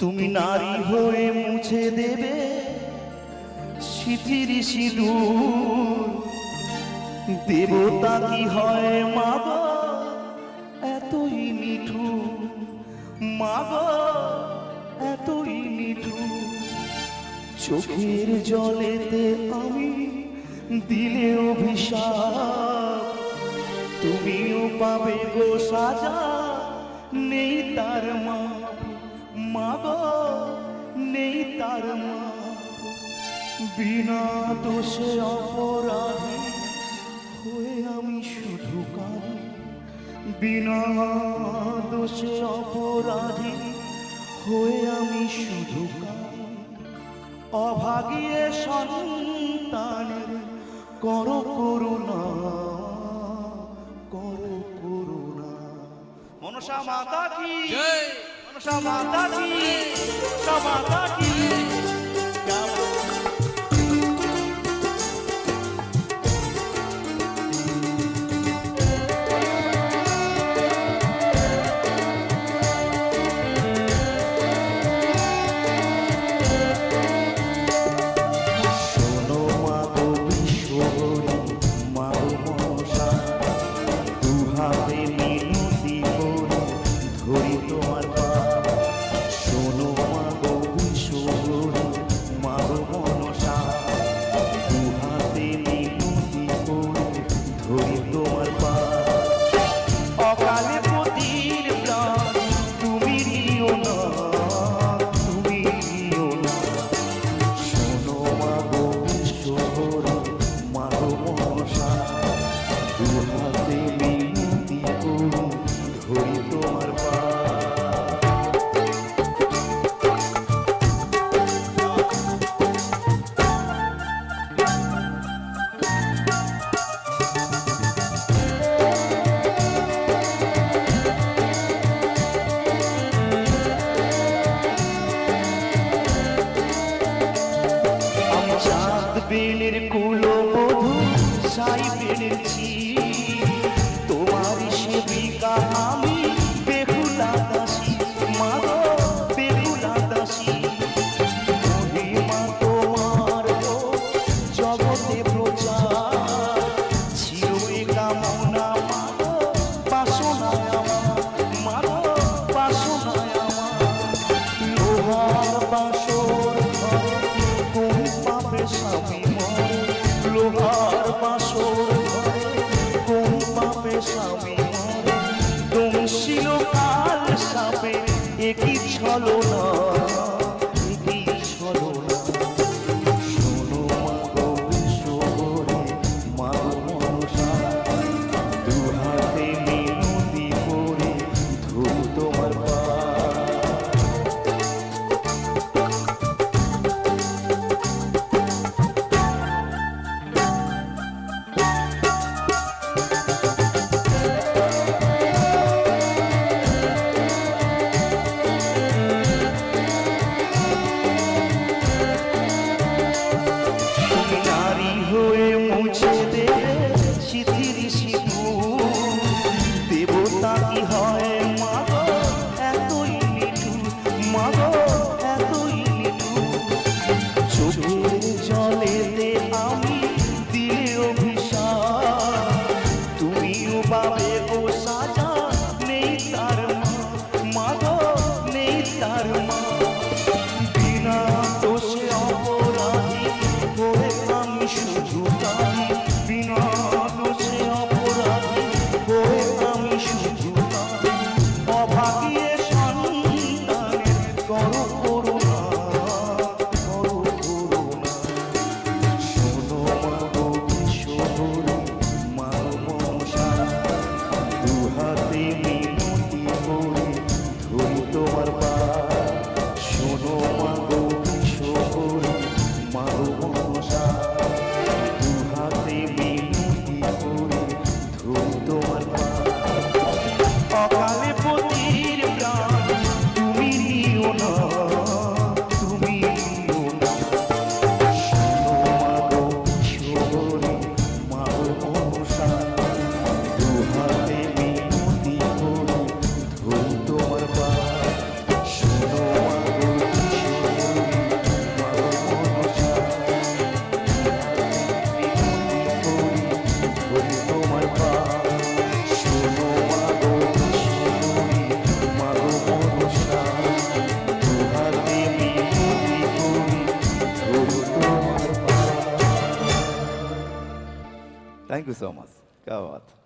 তুমি নারী হয়ে মুছে দেবে সিথির সিঁদুর দেবতা কি হয় মাগ এতই মিঠু মাগ এতই মিঠু চোখের জলেতে আমি দিলে অভিশাপ। তুমিও পাবে গো সাজা, নেই তার মা। মা নেই তার মা। বিনা দোষে অপরাধী হয়ে আমি শুধু কাঁদি। বিনা দোষে অপরাধী হয়ে আমি শুধু কাঁদি। অভাগিয়ে সন্তানের কর করুণা কর করুণা। মনসা মাতা কি? জয় মনসা তাই amigos অকালে পতির প্রাণ তুমি দিও না। Danke, Thomas. Gott.